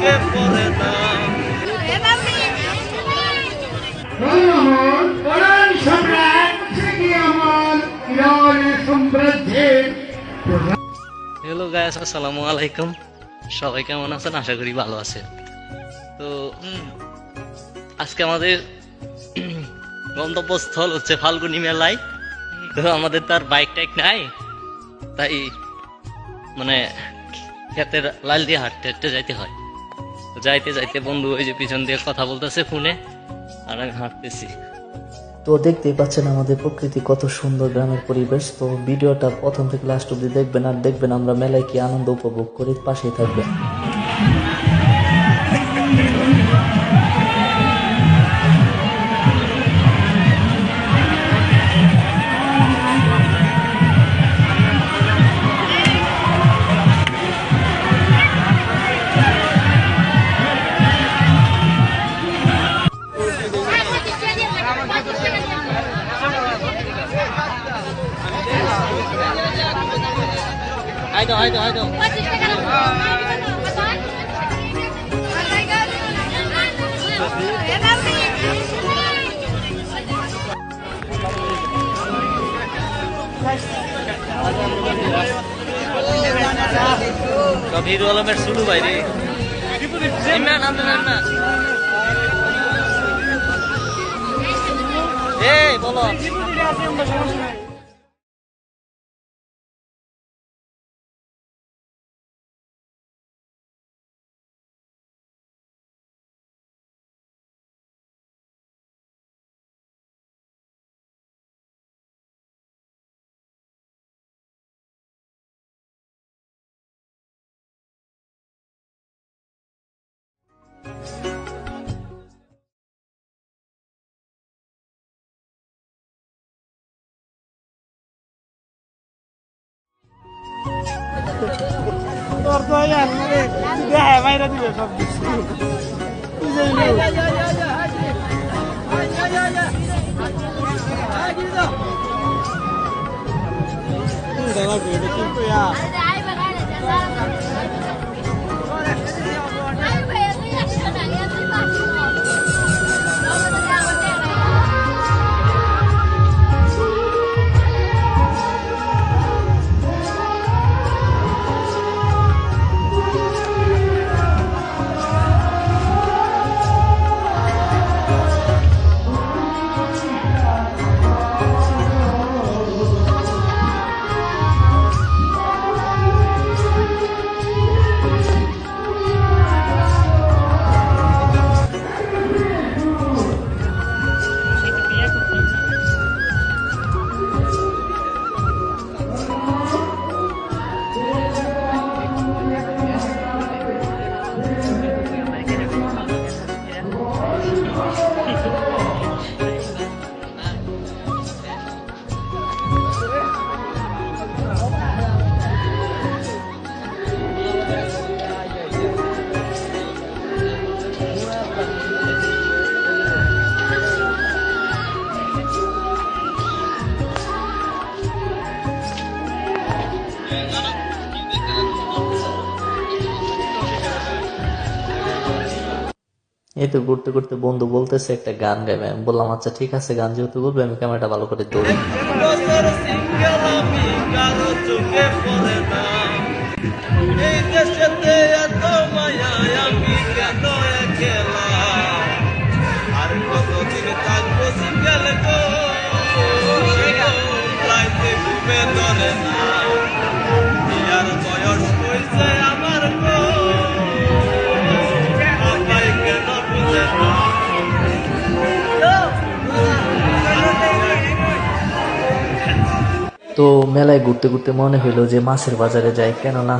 সঙ্গে পড়ে hello Guys আসসালামু আলাইকুম সবাই কেমন আছেন? আশা করি ভালো আছেন। তো আজকে আমাদের গন্তব্যস্থল হচ্ছে ফাল্গুনি মেলায়। তো আমাদের তার বাইক টাইক নাই। তাই মানে খেতে লাল দিয়ে হাঁটতে হাঁটতে যাইতে হয়। যাইতে যাইতে বন্ধু ওই যে পিছন দিয়ে কথা বলতেছে ফোনে, আর আমি হাঁটতেছি। তো দেখতেই পাচ্ছেন আমাদের প্রকৃতি কত সুন্দর গ্রামের পরিবেশ। তো ভিডিওটা প্রথম থেকে লাস্ট অব্দি দেখবেন, আর দেখবেন আমরা মেলায় কি আনন্দ উপভোগ করি, পাশেই থাকবেন। आइदो आइदो आइदो। कभी रोल में सुनू भाई रे। इमान नाम ना। ए बोलो। আইতো আইতো আইতো কবির আলমের শুরু বাইরে না নাম না না এই বলো তোর তো ইয়ার মানে দেখায় বাইরে দিবে সব কিছু কিন্তু ইয়ার এই তো ঘুরতে ঘুরতে বন্ধু বলতেছে একটা গান গাইবে। আমি বললাম আচ্ছা ঠিক আছে, গান যেহেতু বলবে, আমি ক্যামেরাটা ভালো করে দেশেতে তো মেলায় ঘুরতে ঘুরতে মনে হইল যে মাছের বাজারে যাই। কেননা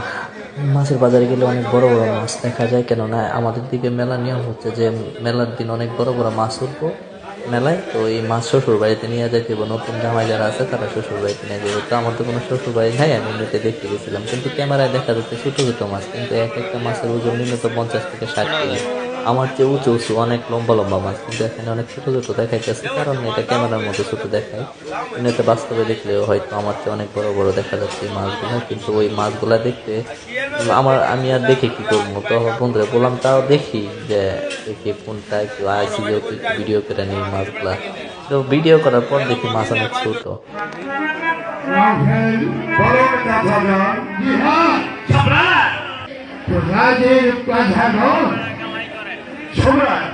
মাছের বাজারে গেলে অনেক বড় বড় মাছ দেখা যায়। কেননা আমাদের দিকে মেলা নিয়ম হচ্ছে যে মেলার দিন অনেক বড় বড় মাছ উঠবো মেলায়। তো এই মাছ শ্বশুর বাড়িতে নিয়ে যাইতে নতুন জামাই যারা আছে তারা শ্বশুর বাড়িতে নিয়ে যাবে তো আমার তো কোনো শ্বশুর বাড়ি নাই, আমি এমনিতে দেখতে গেছিলাম। কিন্তু ক্যামেরায় দেখা যাচ্ছে ছোট ছোট মাছ। কিন্তু এক একটা মাছের ওজন নিম্নত পঞ্চাশ থেকে ষাট কেজি। আমার চেয়ে উঁচু উঁচু অনেক লম্বা লম্বা মাছ কিন্তু এখানে অনেক ছোট ছোট দেখাইতেছে, কারণ এটা ক্যামেরার মধ্যে ছোট দেখায়। কিন্তু এটা বাস্তবে দেখলে হয়তো আমার চেয়ে অনেক বড় বড় দেখা যাচ্ছে এই মাছগুলো, কিন্তু ওই মাছগুলো দেখতে আমার আমি আর দেখে কি করব? তো আমার বন্ধুরা, বললাম তাও দেখি যে দেখি কোনটা একটু আইসি একটু ভিডিও করে নিই মাছগুলা। তো ভিডিও করার পর দেখি মাছ অনেক ছোট। রাজের সম্রাট,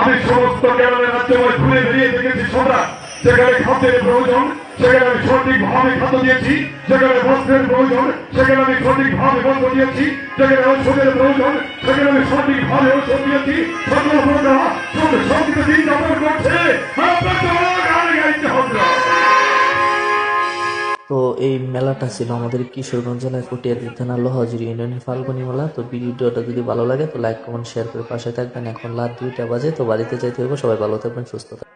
আমি সমস্ত কেরলের রাজ্যময় ঘুরে বেরিয়ে দেখেছি, সম্রাট। যেখানে খাদ্যের প্রয়োজন, সেখানে আমি সঠিকভাবে খাদ্য দিয়েছি, যেখানে বস্ত্রের প্রয়োজন, সেখানে আমি সঠিকভাবে বস্ত্র দিয়েছি, যেখানে ঔষধের প্রয়োজন, সেখানে আমি সঠিকভাবে ঔষধ দিয়েছি। সকল প্রজা সব সঙ্গে দিন যাপন করছে গান হবে। তো এই মেলাটা ছিল আমাদের কিশোরগঞ্জ জেলায় কটিয়াদি থানা লোহাজুরি ইউনিয়নের ফাল্গুনি মেলা। তো ভিডিওটা যদি ভালো লাগে, তো লাইক, কমেন্ট শেয়ার করে পাশে থাকবেন। এখন রাত দুইটা বাজে, তো বাড়িতে যাইতে হবে সবাই ভালো থাকবেন, সুস্থ থাকবেন।